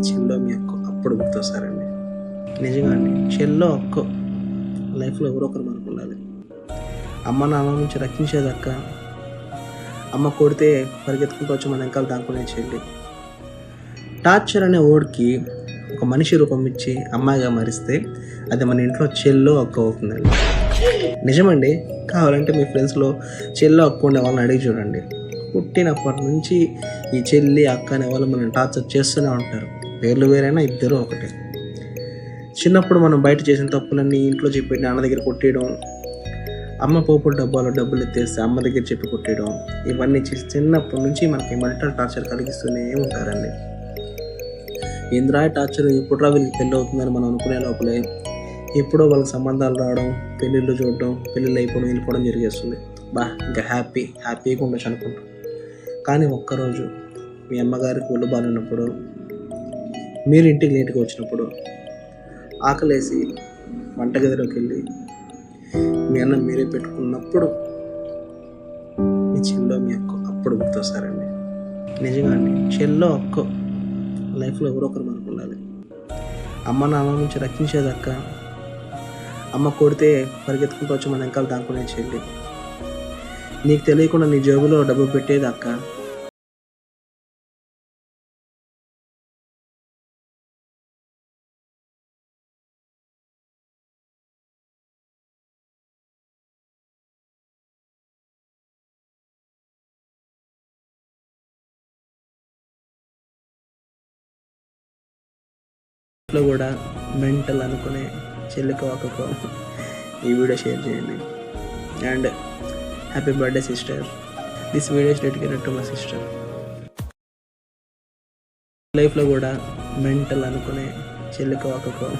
చెల్లో మీ అక్క అప్పుడు గుర్తొస్తారండి. నిజంగా అండి చెల్లో అక్క లైఫ్లో ఎవరో ఒకరు మనకు ఉండాలి. అమ్మ నాన్న నుంచి రక్షించేది అక్క. అమ్మ కొడితే పరిగెత్తుకుంటూ వచ్చి మన వెనకాల దాక్కునే చెల్లి. టార్చర్ అనే ఓడికి ఒక మనిషి రూపం ఇచ్చి అమ్మాయిగా మరిస్తే అది మన ఇంట్లో చెల్లో అక్క అవుతుందండి. నిజమండి? కావాలంటే మీ ఫ్రెండ్స్లో చెల్లో అక్క ఉండే వాళ్ళని అడిగి చూడండి. పుట్టినప్పటి నుంచి ఈ చెల్లి అక్క అనే వాళ్ళు మనం టార్చర్ చేస్తూనే ఉంటారు. పేర్లు వేరైనా ఇద్దరు ఒకటే. చిన్నప్పుడు మనం బయట చేసిన తప్పులన్నీ ఇంట్లో చెప్పి నాన్న దగ్గర కొట్టేయడం అమ్మ పోపుల డబ్బాలో డబ్బులు ఎత్తేస్తే అమ్మ దగ్గర చెప్పి కొట్టేయడం ఇవన్నీ చేసి చిన్నప్పటి నుంచి మనకి మెంటల్ టార్చర్ కలిగిస్తూనే ఉంటారండి. ఇంద్రాయ టార్చర్ ఎప్పుడురా వీళ్ళకి పెళ్ళి అవుతుందని మనం అనుకునే లోపలే ఎప్పుడో వాళ్ళకి సంబంధాలు రావడం పెళ్ళిళ్ళు చూడడం పెళ్ళిళ్ళు అయిపోవడం వెళ్ళిపోవడం జరిగేస్తుంది. బా ఇంకా హ్యాపీ హ్యాపీగా ఉండొచ్చు అనుకుంటాం. కానీ ఒక్కరోజు మీ అమ్మగారికి ఒళ్ళు బాగున్నప్పుడు మీరు ఇంటికి లేట్గా వచ్చినప్పుడు ఆకలేసి వంటగదిలోకి వెళ్ళి మీ అన్నం మీరే పెట్టుకున్నప్పుడు మీ చెల్లో మీ అక్క అప్పుడు గుర్తొస్తారండి. నిజంగా అండి చెల్లో అక్క లైఫ్లో ఎవరో ఒకరు మనకు ఉండాలి. అమ్మ నాన్న నుంచి రక్షించేది అక్క. అమ్మ కొడితే పరిగెత్తుకుంటూ వచ్చి మన వెనకాల దాక్కునే చెల్లి. నీకు తెలియకుండా నీ జేబులో డబ్బు పెట్టేది అక్క. ఇంట్లో కూడా మెంటల్ అనుకునే చెల్లికి ఒకకో ఈ వీడియో షేర్ చేయండి. And happy birthday sister. This video is dedicated to my sister లైఫ్లో కూడా మెంటల్ అనుకునే చెల్లికి ఒకకో